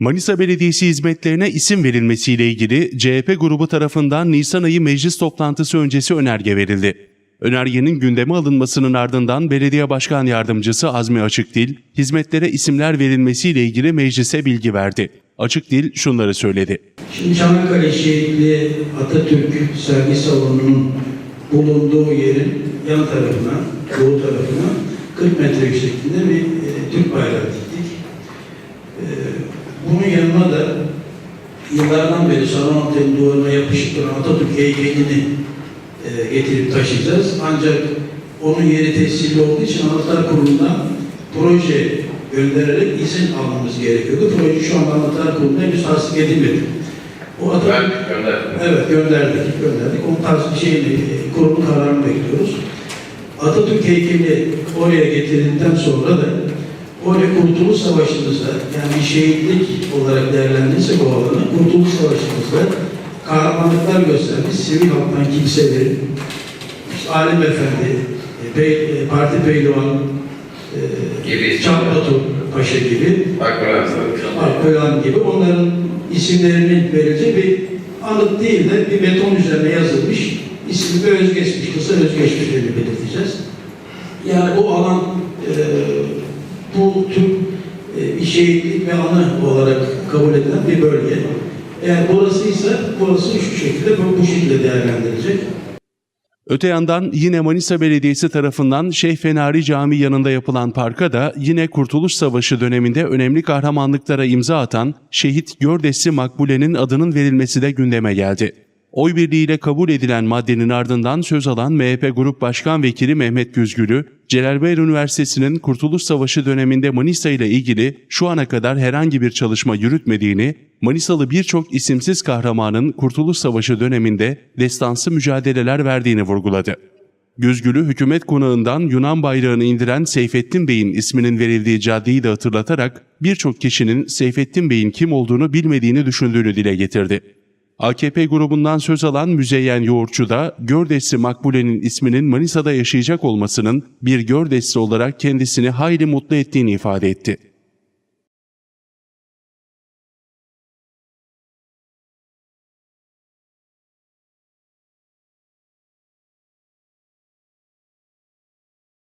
Manisa Belediyesi hizmetlerine isim verilmesiyle ilgili CHP grubu tarafından Nisan ayı meclis toplantısı öncesi önerge verildi. Önergenin gündeme alınmasının ardından Belediye Başkan Yardımcısı Azmi Açıkdil, hizmetlere isimler verilmesiyle ilgili meclise bilgi verdi. Açıkdil şunları söyledi. Şimdi Çanakkale Şehitli Atatürk sergi salonunun bulunduğu yerin yan tarafına, doğu tarafına 40 metre yüksekliğinde bir e, Türk bayrağı diktik. Bunun yanına da yıllardan beri otelin duvarına yapışık duran Atatürk heykelini e, getirip taşıyacağız. Ancak onun yeri tescilli olduğu için Anıtlar Kurulu'ndan proje göndererek izin almamız gerekiyordu. Proje şu anda Anıtlar Kurulu'nda henüz tasdik edilmedi. O Atatürk Ben gönderdim. Evet gönderdik, gönderdik. Onun bir şeyini, e, kurumun kararını bekliyoruz. Atatürk heykeli oraya getirildikten sonra da oraya Kurtuluş Savaşı'mızda yani şehitlik olarak değerlendirsek o alanı Kurtuluş Savaşı'mızda kahramanlıklar göstermiş sivil halktan kimselerin işte Alim Efendi, e, Bey, e, Parti Pehlivan, e, Gibi. Çarpatu Paşa gibi. Alkoyan gibi onların isimlerinin verileceği bir anıt değil de bir beton üzerine yazılmış ismi ve özgeçmiş, kısa özgeçmişlerini belirteceğiz. Yani bu alan e, bu tür e, bir şehitlik ve anı olarak kabul edilen bir bölge. Eğer burasıysa burası şu şekilde bu, bu şekilde değerlendirilecek. Öte yandan yine Manisa Belediyesi tarafından Şeyh Fenari Camii yanında yapılan parka da yine Kurtuluş Savaşı döneminde önemli kahramanlıklara imza atan şehit Gördesli Makbule'nin adının verilmesi de gündeme geldi. Oy birliğiyle kabul edilen maddenin ardından söz alan MHP Grup Başkan Vekili Mehmet Güzgülü, Celalbayır Üniversitesi'nin Kurtuluş Savaşı döneminde Manisa ile ilgili şu ana kadar herhangi bir çalışma yürütmediğini, Manisalı birçok isimsiz kahramanın Kurtuluş Savaşı döneminde destansı mücadeleler verdiğini vurguladı. Güzgülü hükümet konağından Yunan bayrağını indiren Seyfettin Bey'in isminin verildiği caddeyi de hatırlatarak birçok kişinin Seyfettin Bey'in kim olduğunu bilmediğini düşündüğünü dile getirdi. AKP grubundan söz alan Müzeyyen Yoğurtçu da Gördesli Makbule'nin isminin Manisa'da yaşayacak olmasının bir Gördesli olarak kendisini hayli mutlu ettiğini ifade etti.